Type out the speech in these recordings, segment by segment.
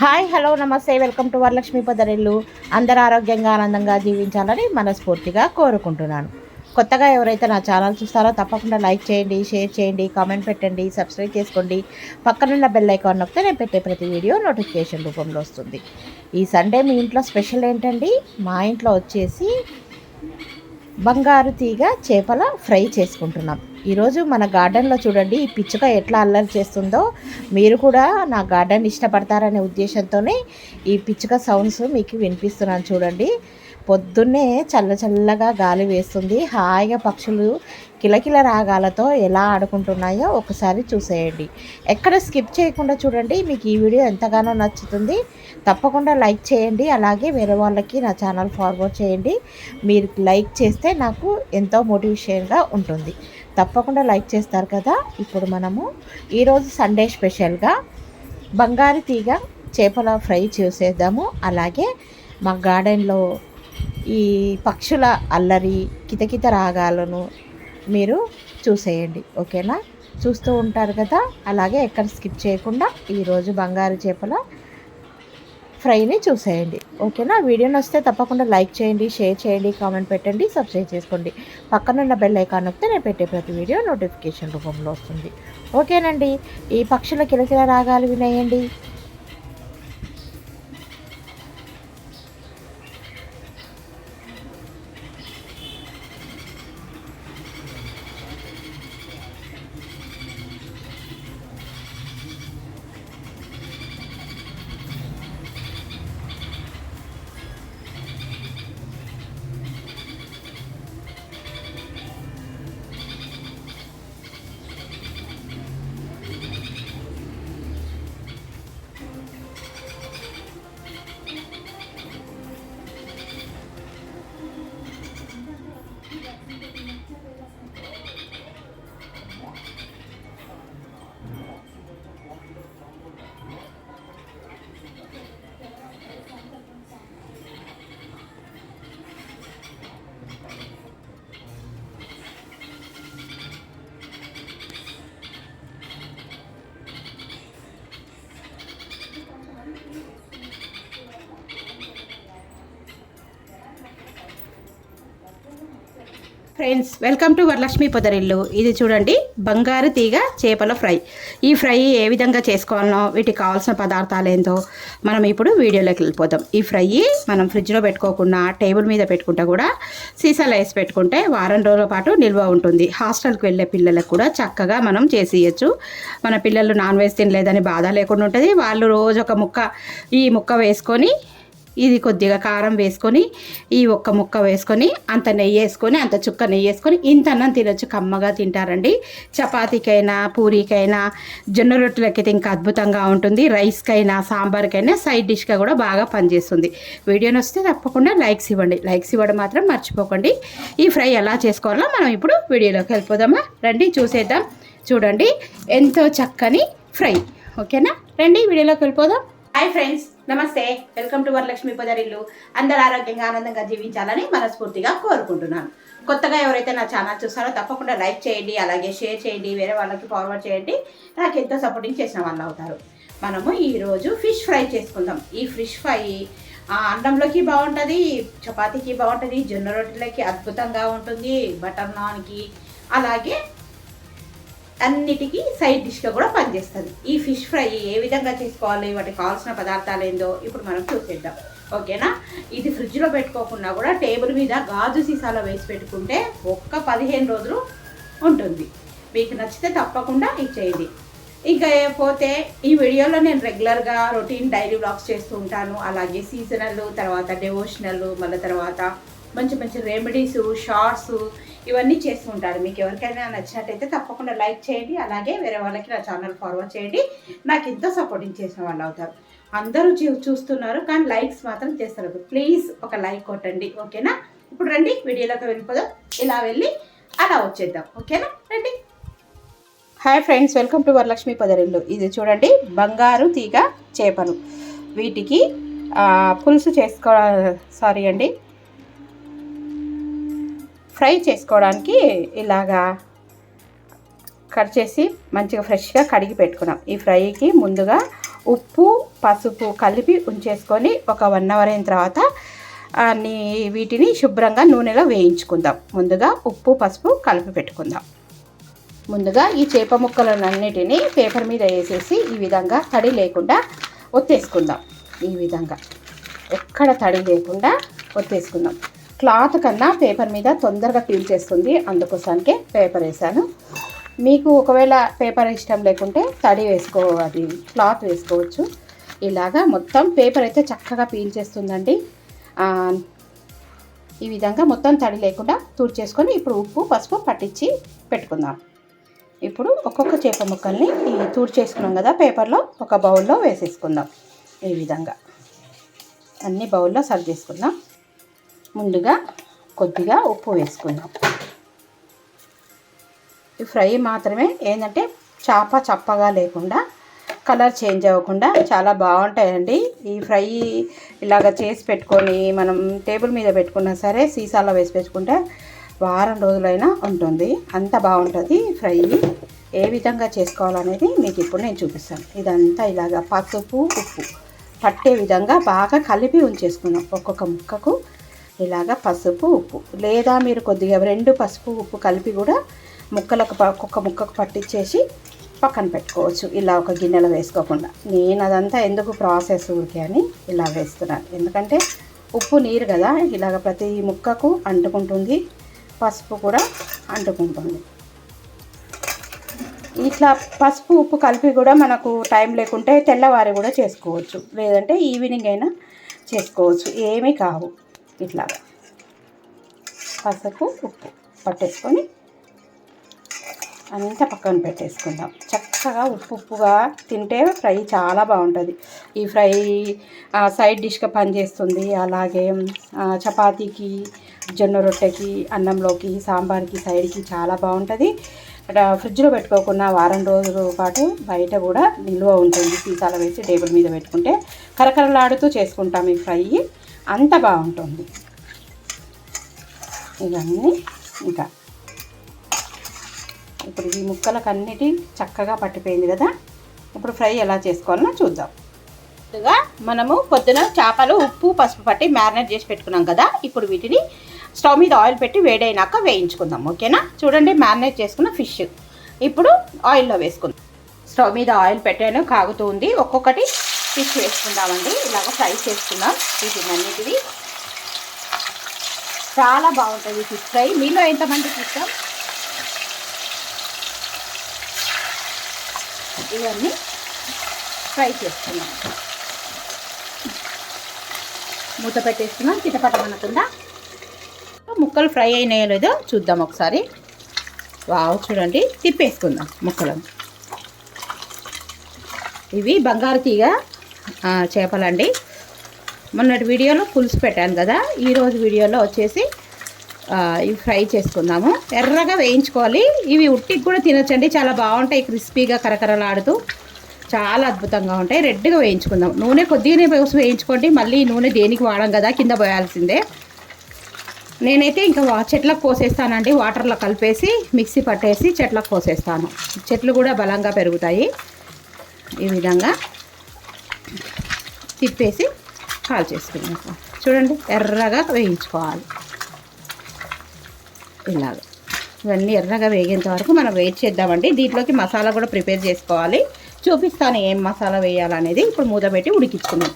Hi hello నమస్తే welcome to Varalakshmi Podarillu అందరూ ఆరోగ్యంగా ఆనందంగా జీవించాలని మనస్ఫూర్తిగా కోరుకుంటున్నాను. కొత్తగా ఎవరైతే నా ఛానల్ చూస్తారో తప్పకుండా లైక్ చేయండి షేర్ చేయండి కామెంట్ పెట్టండి సబ్స్క్రైబ్ చేసుకోండి. పక్కనున్న బెల్ ఐకాన్ నొక్కితే నేను పెట్టే ప్రతి వీడియో నోటిఫికేషన్ రూపంలో వస్తుంది. ఈ సండే మీ ఇంట్లో స్పెషల్ ఏంటండి? మా ఇంట్లో వచ్చేసి బంగారు తీగ చేపల ఫ్రై చేసుకుంటున్నాం. ఈరోజు మన గార్డెన్లో చూడండి ఈ పిచ్చుక ఎట్లా అల్లరి చేస్తుందో. మీరు కూడా నా గార్డెన్ ఇష్టపడతారనే ఉద్దేశంతోనే ఈ పిచ్చుక సౌండ్స్ మీకు వినిపిస్తున్నాను చూడండి. పొద్దున్నే చల్ల చల్లగా గాలి వేస్తుంది. హాయిగా పక్షులు కిలకిల రాగాలతో ఎలా ఆడుకుంటున్నాయో ఒకసారి చూసేయండి. ఎక్కడ స్కిప్ చేయకుండా చూడండి మీకు ఈ వీడియో ఎంతగానో నచ్చుతుంది. తప్పకుండా లైక్ చేయండి అలాగే వేరే వాళ్ళకి నా ఛానల్ ఫార్వర్డ్ చేయండి. మీరు లైక్ చేస్తే నాకు ఎంతో మోటివేషన్గా ఉంటుంది. తప్పకుండా లైక్ చేస్తారు కదా. ఇప్పుడు మనము ఈరోజు సండే స్పెషల్గా బంగారు తీగ చేపల ఫ్రై చేసేద్దాము. అలాగే మా గార్డెన్లో ఈ పక్షుల అల్లరి కితకిత రాగాలను మీరు చూసేయండి. ఓకేనా? చూస్తూ ఉంటారు కదా. అలాగే ఎక్కడ స్కిప్ చేయకుండా ఈరోజు బంగారు చేపల ఫ్రైని చూసేయండి. ఓకేనా? వీడియో నచ్చితే తప్పకుండా లైక్ చేయండి షేర్ చేయండి కామెంట్ పెట్టండి సబ్స్క్రైబ్ చేసుకోండి. పక్కనున్న బెల్ ఐకాన్ వస్తే నేను పెట్టే ప్రతి వీడియో నోటిఫికేషన్ రూపంలో వస్తుంది. ఓకేనండి. ఈ పక్షుల కిలకిల రాగాలు వినేయండి. ఫ్రెండ్స్ వెల్కమ్ టు వరలక్ష్మి పొదరిల్లు ఇది చూడండి బంగారు తీగ చేపల ఫ్రై. ఈ ఫ్రై ఏ విధంగా చేసుకోవాలనో వీటికి కావాల్సిన పదార్థాలు ఏందో మనం ఇప్పుడు వీడియోలోకి వెళ్ళిపోతాం ఈ ఫ్రై మనం ఫ్రిడ్జ్లో పెట్టుకోకుండా టేబుల్ మీద పెట్టుకుంటే కూడా సీసాలో వేసి పెట్టుకుంటే వారం రోజుల పాటు నిల్వ ఉంటుంది. హాస్టల్కి వెళ్ళే పిల్లలకు కూడా చక్కగా మనం చేసి ఇవ్వచ్చు మన పిల్లలు నాన్ వెజ్ తినలేదని బాధ లేకుండా ఉంటుంది. వాళ్ళు రోజు ఒక ముక్క ఈ ముక్క వేసుకొని ఇది కొద్దిగా కారం వేసుకొని ఈ ఒక్క ముక్క వేసుకొని అంత నెయ్యి వేసుకొని అంత చుక్క నెయ్యి వేసుకొని ఇంత అన్నం తినొచ్చు కమ్మగా తింటారండి. చపాతీకైనా పూరీకైనా జొన్న రొట్టెలకైతే ఇంకా అద్భుతంగా ఉంటుంది. రైస్కైనా సాంబార్కైనా సైడ్ డిష్గా కూడా బాగా పనిచేస్తుంది. వీడియోని వస్తే తప్పకుండా లైక్స్ ఇవ్వండి. లైక్స్ ఇవ్వడం మాత్రం మర్చిపోకండి. ఈ ఫ్రై ఎలా చేసుకోవాలో మనం ఇప్పుడు వీడియోలోకి వెళ్ళిపోదామా? రండి చూసేద్దాం. చూడండి ఎంతో చక్కని ఫ్రై. ఓకేనా? రండి వీడియోలోకి వెళ్ళిపోదాం. Hi friends. నమస్తే వెల్కమ్ టు వరలక్ష్మి పొదరిల్లు అందరు ఆరోగ్యంగా ఆనందంగా జీవించాలని మనస్ఫూర్తిగా కోరుకుంటున్నాను. కొత్తగా ఎవరైతే నా ఛానల్ చూస్తారో తప్పకుండా లైక్ చేయండి అలాగే షేర్ చేయండి వేరే వాళ్ళకి ఫార్వర్డ్ చేయండి. నాకు ఎంతో సపోర్టింగ్ చేసిన వాళ్ళు అవుతారు. మనము ఈరోజు ఫిష్ ఫ్రై చేసుకుందాం. ఈ ఫిష్ ఫ్రై అన్నంలోకి బాగుంటుంది చపాతీకి బాగుంటుంది జొన్న రొట్టెలకి అద్భుతంగా ఉంటుంది బటర్ నాన్కి అలాగే అన్నిటికీ సైడ్ డిష్గా కూడా పనిచేస్తుంది. ఈ ఫిష్ ఫ్రై ఏ విధంగా చేసుకోవాలి వాటికి కావాల్సిన పదార్థాలు ఏందో ఇప్పుడు మనం చూసేద్దాం. ఓకేనా? ఇది ఫ్రిడ్జ్లో పెట్టుకోకుండా కూడా టేబుల్ మీద గాజు సీసాలో వేసి పెట్టుకుంటే ఒక్క పదిహేను రోజులు ఉంటుంది. మీకు నచ్చితే తప్పకుండా ఇచ్చేయండి ఇంకా పోతే ఈ వీడియోలో నేను రెగ్యులర్గా రొటీన్ డైలీ బ్లాగ్స్ చేస్తూ ఉంటాను. అలాగే సీజనల్ తర్వాత డెవోషనల్ మళ్ళీ తర్వాత మంచి మంచి రెమెడీస్ షార్ట్స్ ఇవన్నీ చేస్తూ ఉంటారు మీకు ఎవరికైనా నచ్చినట్టయితే తప్పకుండా లైక్ చేయండి. అలాగే వేరే వాళ్ళకి నా ఛానల్ ఫార్వర్డ్ చేయండి. నాకు ఎంతో సపోర్టింగ్ చేసిన వాళ్ళు అవుతారు. అందరూ చూ- చూస్తున్నారు కానీ లైక్స్ మాత్రం చేస్తారు. ప్లీజ్ ఒక లైక్ కొట్టండి. ఓకేనా? ఇప్పుడు రండి వీడియోలోకి వెళ్ళిపోదాం. ఇలా వెళ్ళి అలా వచ్చేద్దాం. ఓకేనా? రండి. Hi friends welcome to Varalakshmi Podarillu. ఇది చూడండి బంగారు తీగ చేపలు వీటికి పులుసు చేసుకో సారీ అండి ఫ్రై చేసుకోవడానికి ఇలాగా కట్ చేసి మంచిగా ఫ్రెష్గా కడిగి పెట్టుకున్నాం. ఈ ఫ్రైకి ముందుగా ఉప్పు పసుపు కలిపి ఉంచేసుకొని ఒక వన్ అవర్ అయిన తర్వాత వీటిని శుభ్రంగా నూనెలో వేయించుకుందాం. ముందుగా ఉప్పు పసుపు కలిపి పెట్టుకుందాం. ముందుగా ఈ చేప ముక్కలన్నిటినీ పేపర్ మీద వేసేసి ఈ విధంగా తడి లేకుండా ఒత్తేసుకుందాం. ఈ విధంగా. ఎక్కడ తడి లేకుండా ఒత్తేసుకుందాం. క్లాత్ కన్నా పేపర్ మీద తొందరగా పీల్చేస్తుంది అందుకోసానికే పేపర్ వేసాను మీకు ఒకవేళ పేపర్ ఇష్టం లేకుంటే తడి వేసుకో అది క్లాత్ వేసుకోవచ్చు. ఇలాగా మొత్తం పేపర్ అయితే చక్కగా పీల్చేస్తుందండి చేస్తుందండి. ఈ విధంగా మొత్తం తడి లేకుండా తుడిచేసుకొని ఇప్పుడు ఉప్పు పసుపు పట్టించి పెట్టుకుందాం. ఇప్పుడు ఒక్కొక్క చేప ముక్కల్ని ఈ తూడు చేసుకున్నాం కదా పేపర్లో ఒక బౌల్లో వేసేసుకుందాం. ఈ విధంగా. అన్ని బౌల్లో సర్వ్ చేసుకుందాం. ముందుగా కొద్దిగా ఉప్పు వేసుకుందాం. ఈ ఫ్రై మాత్రమే ఏంటంటే చేప చప్పగా లేకుండా కలర్ చేంజ్ అవ్వకుండా చాలా బాగుంటాయండి. ఈ ఫ్రై ఇలాగ చేసి పెట్టుకొని మనం టేబుల్ మీద పెట్టుకున్నా సరే సీసాలో వేసి పెట్టుకుంటే వారం రోజులైనా ఉంటుంది. అంత బాగుంటుంది ఫ్రై. ఏ విధంగా చేసుకోవాలనేది మీకు ఇప్పుడు నేను చూపిస్తాను. ఇదంతా ఇలాగ పసుపు ఉప్పు పట్టే విధంగా బాగా కలిపి ఉంచేసుకున్నాం ఒక్కొక్క ముక్కకు ఇలాగ పసుపు ఉప్పు. లేదా మీరు కొద్దిగా రెండు పసుపు ఉప్పు కలిపి కూడా ముక్కలకు ఒక్కొక్క ముక్కకు పట్టించేసి పక్కన పెట్టుకోవచ్చు. ఇలా ఒక గిన్నెలో వేసుకోకుండా. నేను అదంతా ఎందుకు ప్రాసెస్ ఊరికే అని ఇలా వేస్తున్నాను. ఎందుకంటే ఉప్పు నీరు కదా ఇలాగ ప్రతి ముక్కకు అంటుకుంటుంది పసుపు కూడా అంటుకుంటుంది. ఇట్లా పసుపు ఉప్పు కలిపి కూడా మనకు టైం లేకుంటే తెల్లవారి కూడా చేసుకోవచ్చు. లేదంటే ఈవినింగ్ అయినా చేసుకోవచ్చు. ఏమీ కావు. ఇట్లా పసుపు ఉప్పు పట్టేసుకొని అంతా పక్కన పెట్టేసుకుందాం. చక్కగా ఉప్పు ఉప్పుగా తింటే ఫ్రై చాలా బాగుంటుంది. ఈ ఫ్రై సైడ్ డిష్గా పనిచేస్తుంది అలాగే చపాతీకి జొన్న రొట్టెకి అన్నంలోకి సాంబార్కి సైడ్కి చాలా బాగుంటుంది. ఫ్రిడ్జ్లో పెట్టుకోకుండా వారం రోజుల పాటు బయట కూడా నిల్వ ఉంటుంది. సీసాల వేసి టేబుల్ మీద పెట్టుకుంటే కరకరలాడుతూ చేసుకుంటాం ఈ ఫ్రై. అంత బాగుంటుంది. ఇవన్నీ ఇంకా. ఇప్పుడు ఈ ముక్కలకు అన్నిటి చక్కగా పట్టిపోయింది కదా? ఇప్పుడు ఫ్రై ఎలా చేసుకోవాలో చూద్దాం. ముందుగా మనము పొద్దున చేపలు ఉప్పు పసుపు పట్టి మ్యారినేట్ చేసి పెట్టుకున్నాం కదా? ఇప్పుడు వీటిని స్టవ్ మీద ఆయిల్ పెట్టి వేడైనాక వేయించుకుందాం. ఓకేనా? చూడండి మ్యారినేట్ చేసుకున్న ఫిష్. ఇప్పుడు ఆయిల్లో వేసుకుందాం. స్టవ్ మీద ఆయిల్ పెట్టాను కాగుతూ ఉంది. ఒక్కొక్కటి ఫిష్ వేసుకుందామండి ఇలాగ ఫ్రై చేసుకుందాం. వీటిని అన్నిటివి. చాలా బాగుంటుంది ఫిష్ ఫ్రై. మీలో ఎంతమందికి ఇష్టం? ఇవన్నీ ఫ్రై చేసుకున్నాం మూత పెట్టేసుకున్నాం చిటపటమనకుండా ముక్కలు ఫ్రై అయినాయో లేదో చూద్దాం ఒకసారి. వావ్ చూడండి. తిప్పేసుకుందాం ముక్కలను. ఇవి బంగారు తీగ. చేపలండి. మొన్నటి వీడియోలో పులుసు పెట్టాను కదా ఈరోజు వీడియోలో వచ్చేసి ఇవి ఫ్రై చేసుకుందాము. ఎర్రగా వేయించుకోవాలి. ఇవి ఉట్టికి కూడా తినొచ్చండి. చాలా బాగుంటాయి క్రిస్పీగా కరకరలాడుతూ. చాలా అద్భుతంగా ఉంటాయి. రెడ్గా వేయించుకుందాం. నూనె కొద్దిగానే పోసి వేయించుకోండి. మళ్ళీ నూనె దేనికి వాడం కదా కింద పోయాల్సిందే. నేనైతే ఇంకా చెట్లకు పోసేస్తానండి వాటర్లో కలిపేసి మిక్సీ పట్టేసి చెట్లకు పోసేస్తాను చెట్లు కూడా బలంగా పెరుగుతాయి. ఈ విధంగా. తిప్పేసి కాల్ చేసుకున్నాం చూడండి ఎర్రగా వేయించుకోవాలి. ఇలాగ. ఇవన్నీ ఎర్రగా వేగేంత వరకు మనం వెయిట్ చేద్దామండి. దీంట్లోకి మసాలా కూడా ప్రిపేర్ చేసుకోవాలి. చూపిస్తాను ఏం మసాలా వేయాలనేది. ఇప్పుడు మూత పెట్టి ఉడికించుకున్నాం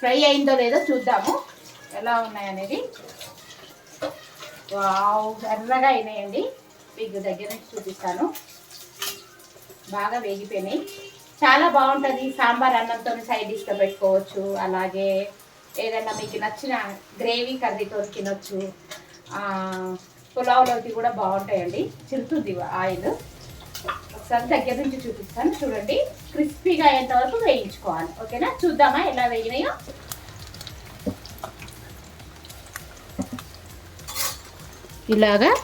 ఫ్రై అయిందో లేదో చూద్దాము. ఎలా ఉన్నాయనేది. వావ్ ఎర్రగా అయినాయండి. మీకు దగ్గర నుంచి చూపిస్తాను. బాగా వేగిపోయినాయి. చాలా బాగుంటుంది. సాంబార్ అన్నంతో సైడ్ డిష్లో పెట్టుకోవచ్చు. అలాగే ఏదైనా మీకు నచ్చిన గ్రేవీ కర్రీతో తినొచ్చు. ఆ, పులావ్లోకి కూడా బాగుంటాయండి. చిరుతుంది ఆయిల్. ఒకసారి దగ్గర నుంచి చూపిస్తాను. చూడండి. క్రిస్పీగా అయ్యేంతవరకు వేయించుకోవాలి. ఓకేనా? చూద్దామా ఎలా వేగినాయో? ఇలాగా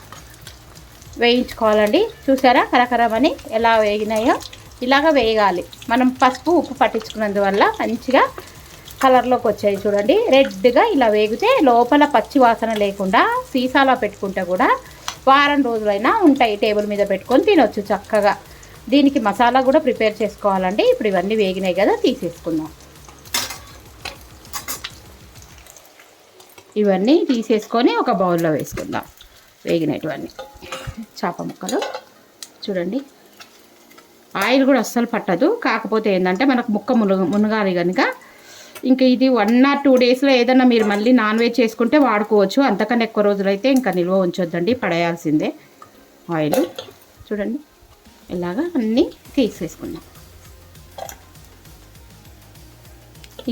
వేయించుకోవాలండి. చూసారా? కరకరమని ఎలా వేగినాయో? ఇలాగ వేయగాలి మనం పసుపు ఉప్పు పట్టించుకున్నందువల్ల మంచిగా కలర్లోకి వచ్చాయి చూడండి. రెడ్గా ఇలా వేగితే లోపల పచ్చి వాసన లేకుండా సీసాలో పెట్టుకుంటే కూడా వారం రోజులైనా ఉంటాయి. టేబుల్ మీద పెట్టుకొని తినొచ్చు చక్కగా. దీనికి మసాలా కూడా ప్రిపేర్ చేసుకోవాలండి. ఇప్పుడు ఇవన్నీ వేగినాయి కదా తీసేసుకుందాం. ఇవన్నీ తీసేసుకొని ఒక బౌల్లో వేసుకుందాం. వేగినటువన్నీ చేప ముక్కలు. చూడండి. ఆయిల్ కూడా అస్సలు పట్టదు. కాకపోతే ఏంటంటే మనకు ముక్క మునగ మునగాలి కనుక ఇంకా ఇది వన్ ఆర్ టూ డేస్లో ఏదన్నా మీరు మళ్ళీ నాన్ వెజ్ చేసుకుంటే వాడుకోవచ్చు. అంతకన్నా ఎక్కువ రోజులైతే ఇంకా నిల్వ ఉంచొద్దండి పడేయాల్సిందే ఆయిల్. చూడండి ఇలాగా అన్నీ తీసేసుకున్నాం.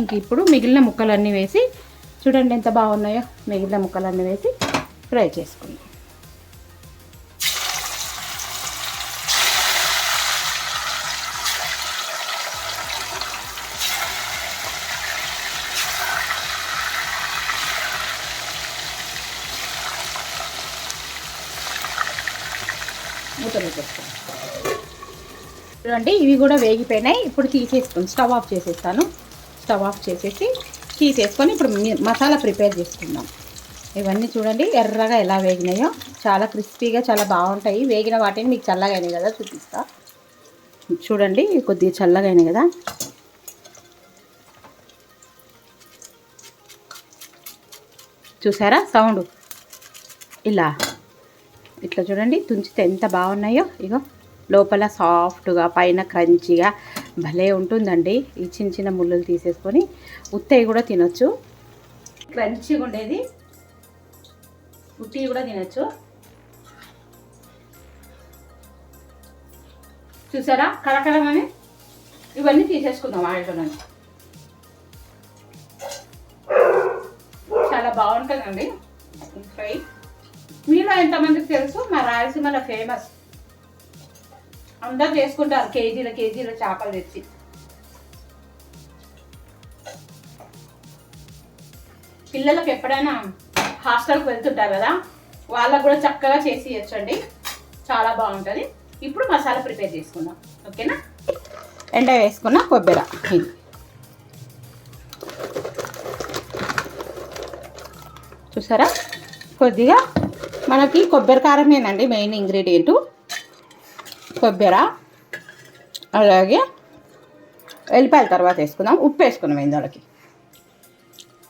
ఇంక ఇప్పుడు మిగిలిన ముక్కలన్నీ వేసి చూడండి ఎంత బాగున్నాయో మిగిలిన ముక్కలన్నీ వేసి ఫ్రై చేసుకుందాం. మూత చూడండి ఇవి కూడా వేగిపోయినాయి. ఇప్పుడు తీసేసుకుని స్టవ్ ఆఫ్ చేసేస్తాను. స్టవ్ ఆఫ్ చేసేసి తీసేసుకొని ఇప్పుడు మసాలా ప్రిపేర్ చేసుకుందాం. ఇవన్నీ చూడండి ఎర్రగా ఎలా వేగినాయో. చాలా క్రిస్పీగా చాలా బాగుంటాయి. వేగిన వాటిని మీకు చల్లగా అయినాయి కదా చూపిస్తా. చూడండి కొద్దిగా చల్లగా అయినాయి కదా. చూసారా? సౌండ్. ఇలా. ఇట్లా చూడండి తుంచితే ఎంత బాగున్నాయో. ఇగో లోపల సాఫ్ట్గా పైన క్రంచిగా భలే ఉంటుందండి. ఈ చిన్న చిన్న ముళ్ళులు తీసేసుకొని ఉత్తయ్య కూడా తినొచ్చు. క్రంచిగా ఉండేది. ఉట్టి కూడా తినొచ్చు. చూసారా? కరకరమని ఇవన్నీ తీసేసుకుందాం ఆయిల్లో చాలా బాగుంటుందండి. ఫ్రై. మీలో ఎంతమందికి తెలుసు? మా రాయలసీమలో ఫేమస్ అందరు చేసుకుంటారు కేజీల కేజీల చేపలు తెచ్చి. పిల్లలకు ఎప్పుడైనా హాస్టల్కి వెళ్తుంటారు కదా వాళ్ళకు కూడా చక్కగా చేసి ఇవ్వచ్చండి. చాలా బాగుంటుంది. ఇప్పుడు మసాలా ప్రిపేర్ చేసుకుందాం. ఓకేనా? ఎండ వేసుకున్న కొబ్బరి. ఇది. చూసారా? కొద్దిగా మనకి కొబ్బరి కారమేనండి మెయిన్ ఇంగ్రీడియంట్ కొబ్బరి అలాగే వెల్లిపాయల తర్వాత వేసుకుందాం. ఉప్పు వేసుకున్నాం ఇందులోకి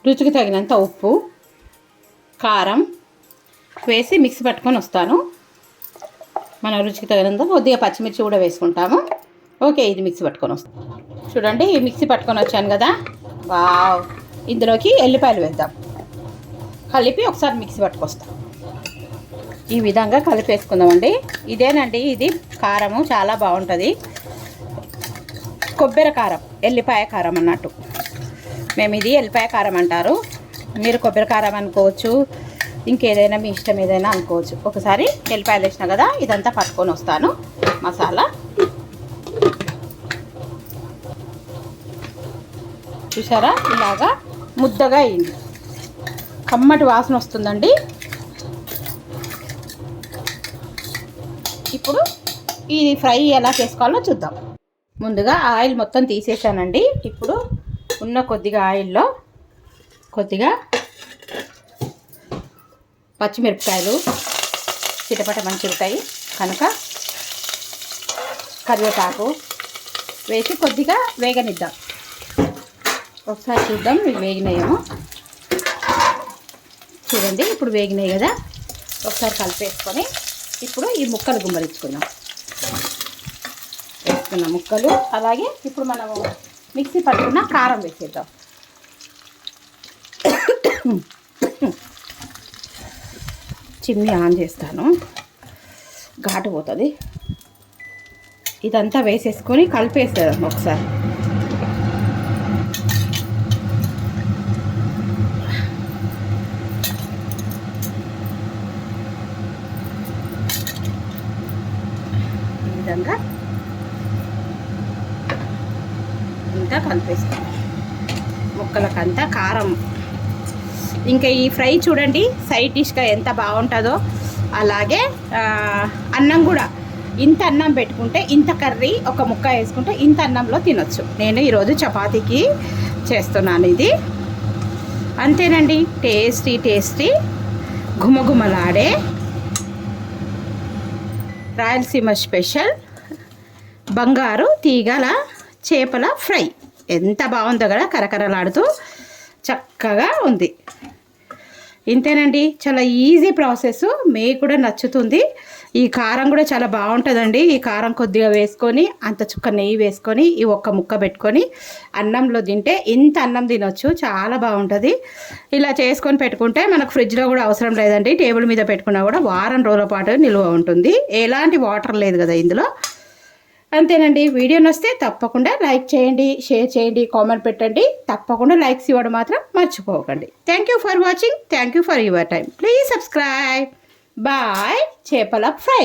రుచికి తగినంత ఉప్పు కారం వేసి మిక్సీ పట్టుకొని వస్తాను. మన రుచికి తగినంత కొద్దిగా పచ్చిమిర్చి కూడా వేసుకుంటాము. ఓకే ఇది మిక్సీ పట్టుకొని వస్తాం. చూడండి ఈ మిక్సీ పట్టుకొని వచ్చాను కదా. వావ్! ఇందులోకి ఎల్లిపాయలు వేద్దాం. కలిపి ఒకసారి మిక్సీ పట్టుకొస్తాం. ఈ విధంగా కలిపేసుకుందామండి. ఇదేనండి ఇది కారము చాలా బాగుంటుంది. కొబ్బరి కారం ఎల్లిపాయ కారం అన్నట్టు. మేము ఇది ఎల్లిపాయ కారం అంటారు. మీరు కొబ్బరి కారం అనుకోవచ్చు ఇంకేదైనా మీ ఇష్టం ఏదైనా అనుకోవచ్చు. ఒకసారి ఎల్లిపాయలు వేసిన కదా ఇదంతా పట్టుకొని వస్తాను. మసాలా. చూసారా? ఇలాగా ముద్దగా అయింది. కమ్మటి వాసన వస్తుందండి. ఇప్పుడు ఈ ఫ్రై ఎలా చేసుకోవాలో చూద్దాం. ముందుగా ఆయిల్ మొత్తం తీసేసానండి. ఇప్పుడు ఉన్న కొద్దిగా ఆయిల్లో కొద్దిగా పచ్చిమిరపకాయలు చిటపట మంచిమిరకాయ కనుక కరివేపాకు వేసి కొద్దిగా వేగనిద్దాం. ఒకసారి చూద్దాం ఇవి వేగినాయేమో చూడండి ఇప్పుడు వేగినాయి కదా. ఒకసారి కలిపేసుకొని ఇప్పుడు ఈ ముక్కలు గుమ్మరించుకుందాం. వేసుకున్న ముక్కలు అలాగే ఇప్పుడు మనము మిక్సీ పట్టుకున్న కారం వేసేద్దాం. చిమ్ని ఆన్ చేస్తాను. ఘాటు పోతుంది. ఇదంతా వేసేసుకొని కలిపేస్తాం ఒకసారి ఈ విధంగా ఇంకా కలిపేస్తాం అంతా కారం. ఇంకా ఈ ఫ్రై చూడండి సైడ్ డిష్గా ఎంత బాగుంటుందో. అలాగే అన్నం కూడా. ఇంత అన్నం పెట్టుకుంటే ఇంత కర్రీ ఒక ముక్క వేసుకుంటే ఇంత అన్నంలో తినొచ్చు. నేను ఈరోజు చపాతీకి చేస్తున్నాను ఇది. అంతేనండి టేస్టీ టేస్టీ ఘుమఘుమలాడే రాయలసీమ స్పెషల్ బంగారు తీగల చేపల ఫ్రై. ఎంత బాగుందో కదా కరకరలాడుతూ చక్కగా ఉంది. ఇంతేనండి చాలా ఈజీ ప్రాసెస్. మీకు కూడా నచ్చుతుంది. ఈ కారం కూడా చాలా బాగుంటుందండి. ఈ కారం కొద్దిగా వేసుకొని అంత చుక్క నెయ్యి వేసుకొని ఈ ఒక్క ముక్క పెట్టుకొని అన్నంలో తింటే ఇంత అన్నం తినొచ్చు. చాలా బాగుంటుంది. ఇలా చేసుకొని పెట్టుకుంటే మనకు ఫ్రిడ్జ్లో కూడా అవసరం లేదండి. టేబుల్ మీద పెట్టుకున్నా కూడా వారం రోజుల పాటు నిల్వ ఉంటుంది. ఎలాంటి వాటర్ లేదు కదా ఇందులో. అంతేనండి. వీడియో నొస్తే తప్పకుండా లైక్ చేయండి షేర్ చేయండి కామెంట్ పెట్టండి. తప్పకుండా లైక్స్ ఇవ్వడం మాత్రం మర్చిపోకండి. Thank you for watching thank you for your time please subscribe bye చేపల ఫ్రై.